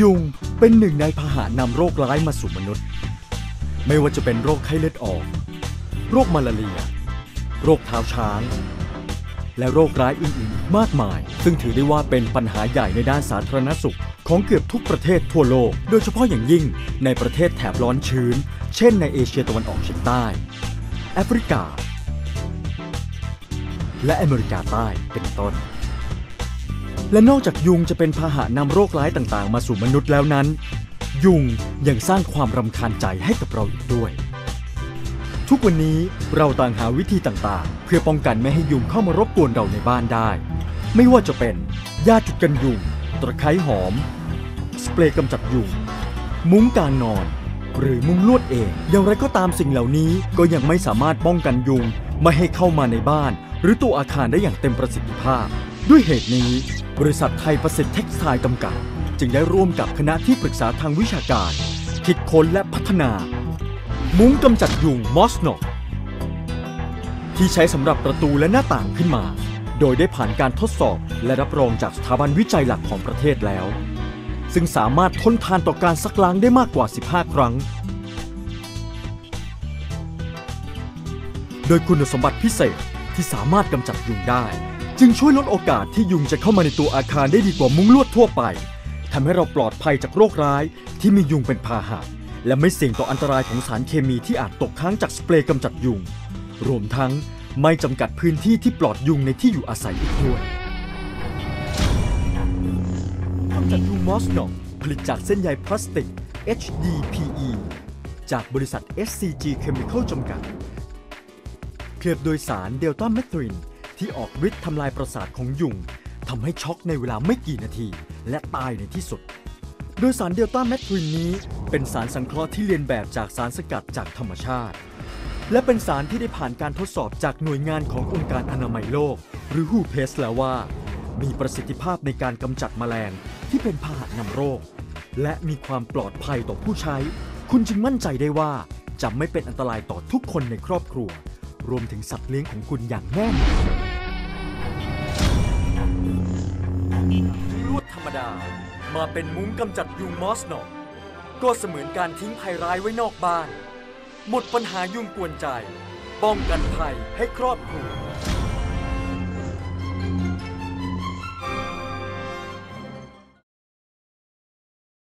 ยุงเป็นหนึ่งในพาหะนำโรคร้ายมาสู่มนุษย์ ไม่ว่าจะเป็นโรคไข้เลือดออก โรคมาลาเรีย โรคเท้าช้าง และโรคร้ายอื่นๆ มากมาย ซึ่งถือได้ว่าเป็นปัญหาใหญ่ในด้านสาธารณสุขของเกือบทุกประเทศทั่วโลก โดยเฉพาะอย่างยิ่งในประเทศแถบร้อนชื้น เช่นในเอเชียตะวันออกเฉียงใต้ แอฟริกา และอเมริกาใต้เป็นต้น และนอกจากยุงจะเป็นพาหะนำโรคร้ายต่างๆ มาสู่มนุษย์แล้วนั้น ยุงยังสร้างความรำคาญใจให้กับเราอีกด้วย ทุกวันนี้เราต่างหาวิธีต่างๆ เพื่อป้องกันไม่ให้ยุงเข้ามารบกวนเราในบ้านได้ ไม่ว่าจะเป็นยาจุดกันยุง ตะไคร้หอม สเปรย์กำจัดยุง มุ้งกางนอน หรือมุ้งลวดเอง อย่างไรก็ตามสิ่งเหล่านี้ก็ยังไม่สามารถป้องกันยุง ไม่ให้เข้ามาในบ้าน หรือตัวอาคารได้อย่างเต็มประสิทธิภาพ ด้วยเหตุนี้ บริษัทไทยประสิทธิ์เท็กซ์ไทล์จำกัด จึงได้ร่วมกับคณะที่ปรึกษาทางวิชาการ คิดค้นและพัฒนา มุ้งกำจัดยุงมอสโนที่ใช้สำหรับประตูและหน้าต่างขึ้นมา โดยได้ผ่านการทดสอบและรับรองจากสถาบันวิจัยหลักของประเทศแล้ว ซึ่งสามารถทนทานต่อการซักล้างได้มากกว่า 15 ครั้ง โดยคุณสมบัติพิเศษที่สามารถกำจัดยุงได้ จึงช่วยลดโอกาสที่ยุงจะเข้ามาในตัวอาคารได้ดีกว่ามุ้งลวดทั่วไปทำให้เราปลอดภัยจากโรคร้ายที่มียุงเป็นพาหะและไม่เสี่ยงต่ออันตรายของสารเคมีที่อาจตกค้างจากสเปรย์กำจัดยุง รวมทั้งไม่จำกัดพื้นที่ที่ปลอดยุงในที่อยู่อาศัยอีกด้วยกำจัดยุงมอสโนผลิตจากเส้นใยพลาสติก HDPE จากบริษัท SCG Chemical จำกัด เคลือบโดยสารเดลต้าเมทริน ที่ออกฤทธิ์ทำลายประสาทของยุงทำให้ช็อกในเวลาไม่กี่นาที และตายในที่สุด โดยสารเดลต้าเมทรินนี้ เป็นสารสังเคราะห์ที่เรียนแบบจากสารสกัดจากธรรมชาติ และเป็นสารที่ได้ผ่านการทดสอบจากหน่วยงานขององค์การอนามัยโลก หรือ WHO PEST แล้วว่า มีประสิทธิภาพในการกำจัดแมลงที่เป็นพาหะนำโรค และมีความปลอดภัยต่อผู้ใช้ คุณจึงมั่นใจได้ว่าจะไม่เป็นอันตรายต่อทุกคนในครอบครัว รวมถึงสัตว์เลี้ยงของคุณอย่างแน่นอน มาเป็นมุ้งกำจัดยุงมอสหนอกก็เสมือนการทิ้งภัยร้ายไว้นอกบ้าน หมดปัญหายุงกวนใจ ป้องกันภัยให้ครอบครัว